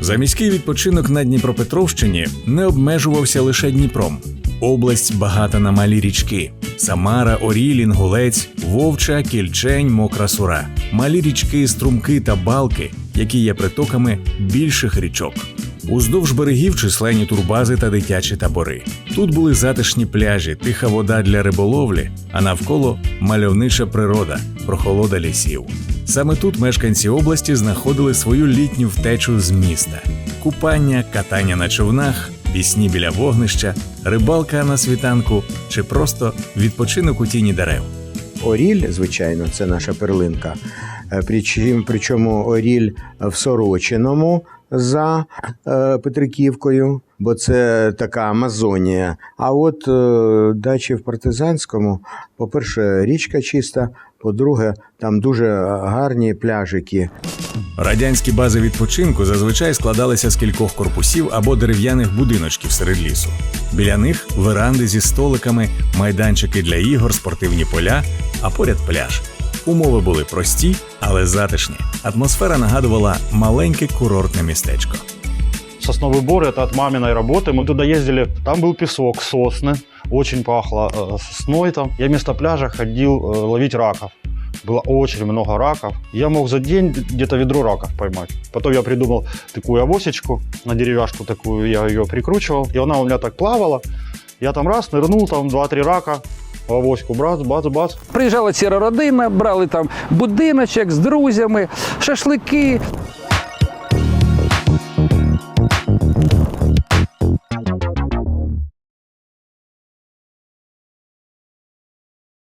Заміський відпочинок на Дніпропетровщині не обмежувався лише Дніпром. Область багата на малі річки: Самара, Орілін, Гулець, Вовча, Кільчень, Мокра Сура, малі річки, струмки та балки, які є притоками більших річок. Уздовж берегів численні турбази та дитячі табори. Тут були затишні пляжі, тиха вода для риболовлі, а навколо мальовнича природа, прохолода лісів. Саме тут мешканці області знаходили свою літню втечу з міста: купання, катання на човнах, пісні біля вогнища, рибалка на світанку чи просто відпочинок у тіні дерев. Оріль, звичайно, це наша перлинка. Е, Причому, Оріль в Сорочиному за е, Петриківкою, бо це така Амазонія. А от е, дачі в Партизанському, по-перше, річка чиста, по-друге, там дуже гарні пляжики. Радянські бази відпочинку зазвичай складалися з кількох корпусів або дерев'яних будиночків серед лісу. Біля них веранди зі столиками, майданчики для ігор, спортивні поля, а поряд пляж. Умови були прості, але затишні. Атмосфера нагадувала маленьке курортне містечко. Сосновый бор это от маминой работы. Мы туда ездили, там был песок, сосны, очень пахло э, сосной там. Я вместо пляжа ходил э, ловить раков. Было очень много раков. Я мог за день где-то ведро раков поймать. Потом я придумал такую авосечку на деревяшку такую, я ее прикручивал. И она у меня так плавала. Я там раз нырнул, там 2-3 рака, в авоську, бац, бац, бац. Приїжджала ціла родина, брали там будиночок з друзями, шашлики.